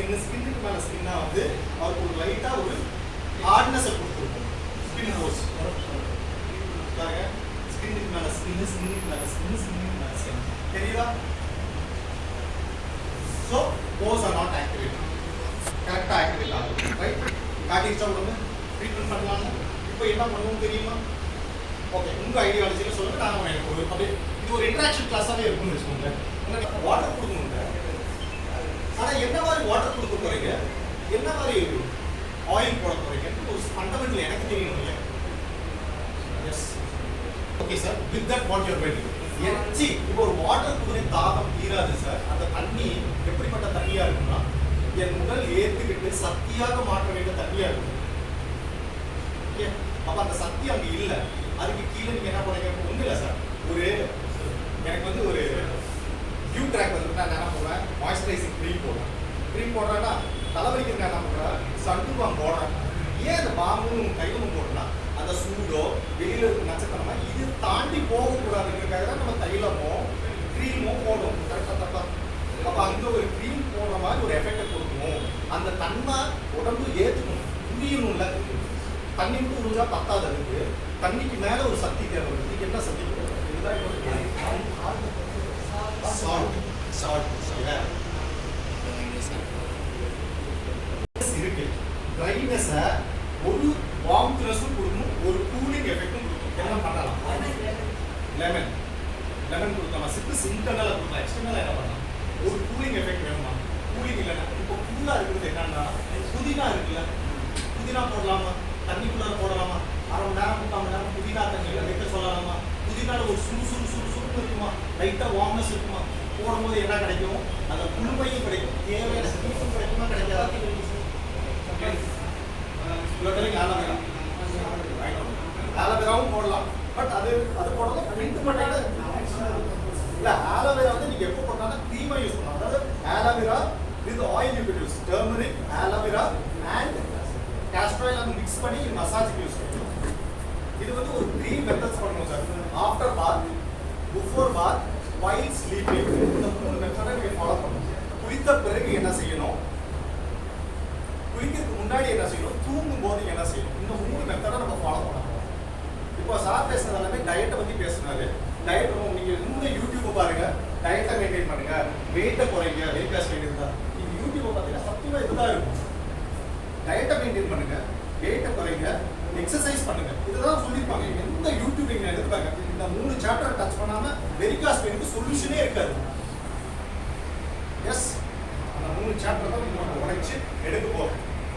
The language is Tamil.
ஸ்கின் ஸ்கின்னுக்கு மேலே ஸ்கின்னாக வந்து அவருக்கு ஒரு லைட்டாக ஒரு ஹார்ட்னஸை கொடுத்துருக்கும். ஸ்கின் ஹவுஸ் பாருங்க. ஸ்கின்னுக்கு மேலே ஸ்கின் ஸ்கின்னுக்கு மேலே ஸ்கின் ஸ்கின்னுக்கு மேலே ஸ்கின் தெரியுதா? So pores are not activate கரெக்டாக ஆக்டிவேட் ஆகும் ரைட் காட்டிச்சா உடனே ட்ரீட்மெண்ட் பண்ணலாம்ல. இப்போ என்ன பண்ணுவோம் தெரியுமா? ஓகே உங்கள் ஐடியாலஜியில் சொல்லுங்கள் நாங்கள் எனக்கு ஒரு அப்படியே இது ஒரு இன்ட்ராக்ஷன் கிளாஸாகவே இருக்கும்னு வச்சுக்கோங்க வாட்டர் கொடுக்கணும். என்ன கொடுக்க போறீங்க என்ன மாதிரி ஆயில் போட போறீங்கன்னு ஒரு ஃபண்டமெண்டல் எனக்கு தெரியணும் இல்லையா? Yes okay sir with that what your waiting எச்சி இப்போ ஒரு வாட்டர் குதிரை தாகம் தீராது சார் அந்த தண்ணி எப்படிப்பட்ட தண்ணியா இருக்கும்னா என் உடல் ஏத்துக்கிட்டு சக்தியாக மாற்ற வேண்டிய தண்ணியா இருக்கும். ஓகே அப்ப அந்த சக்தி அங்க இல்ல. அதுக்கு கீழே நீங்க என்ன பண்ணுங்க? ஒண்ணு இல்ல சார் ஒரு எனக்கு வந்து ஒரு டியூ ட்ராக் வந்து நான் என்ன பண்ணுவேன் மாய்ஸ்சரைசிங் க்ரீம் போடுறேன் க்ரீம் போடுறேன்னா தலைவலிக்கு நான் என்ன பண்றேன் சண்டு போடுறேன் ஏன் அந்த பாம்பும் தைலமும் போடலாம்? அந்த சூடோ வெளியில இருக்க நட்சத்திரமா இது தாண்டி போகக்கூடாதுங்கிறதுக்காக தான் நம்ம தைலமோ க்ரீமோ போடும் கரெக்டாக தப்பா? அப்ப அங்க ஒரு க்ரீம் போடுற மாதிரி ஒரு எஃபெக்ட் கொடுக்கணும் அந்த தன்மை உடம்பு ஏத்துக்கணும் புரியணும்ல? தண்ணி மட்டும் உறிஞ்சா பத்தாது அதுக்கு. தண்ணிக்கு மேல ஒரு சக்தி தேவைப்படுது என்ன சக்தி? இதுதான் சால்ட் சால்ட் இருக்கு ட்ரைனஸை ஒரு வார்ம்த்னஸும் கொடுக்கணும் ஒரு கூலிங் எஃபெக்டும் கொடுக்கும் என்ன பண்ணலாம்? லெமன் லெமன் கொடுக்கலாம். சிப்ஸ் இன்டர்னலாக கொடுக்கலாம். எக்ஸ்டர்னலாக என்ன பண்ணலாம்? ஒரு கூலிங் எஃபெக்ட் வேணுமா? கூலிங் இல்லைன்னா இப்போ கூலாக இருக்கிறது என்னன்னா புதினா இருக்குல்ல? புதினா போடலாமா? தண்ணிக்குள்ளார போடலாமா? அரை மணி நேரம் முக்கால் மணி நேரம் புதினா தண்ணியில் வைக்க சொல்லலாமா? புதினால ஒரு சுறு சுறு சுறு சுறுப்பு இருக்குமா? லைட்டாக வார்ம்னஸ் இருக்குமா? போடும்போது என்ன கிடைக்கும்? அந்த குளுமை இல்ல ஆலோவேரா வந்து நீங்க எப்போ போட்டாலும் க்ரீமா யூஸ் பண்ணலாம் அதாவது aloe vera with oil you use turmeric aloe vera and castor oil வந்து மிக்ஸ் பண்ணி மசாஜுக்கு யூஸ் பண்ணலாம் இது வந்து ஒரு த்ரீ மெத்தட்ஸ் பண்ணுவோம் sir after bath before bath while sleeping இந்த மூணு மெத்தடை நீங்க ஃபாலோ பண்ணணும் குளித்த பிறகு பத்தி டயட் நீங்க இன்னும் யூடியூப் பாருங்க. டயட்டை மெயின்டைன் பண்ணுங்க. வெயிட்டை குறைங்க. வெயிட் லாஸ் மெயின்டைன் தான் நீங்க யூடியூப் பார்த்தீங்கன்னா சத்தியமா இதுதான் இருக்கும். டயட்டை மெயின்டைன் பண்ணுங்க. வெயிட்டை குறைங்க. எக்ஸசைஸ் பண்ணுங்க. இதுதான் சொல்லியிருப்பாங்க. எந்த யூடியூப் நீங்க எடுத்துப்பாங்க இந்த மூணு சாப்டர் டச் பண்ணாம வெரிகாஸ் பெயினுக்கு சொல்யூஷனே இருக்காது. எஸ் அந்த மூணு சாப்டர் தான்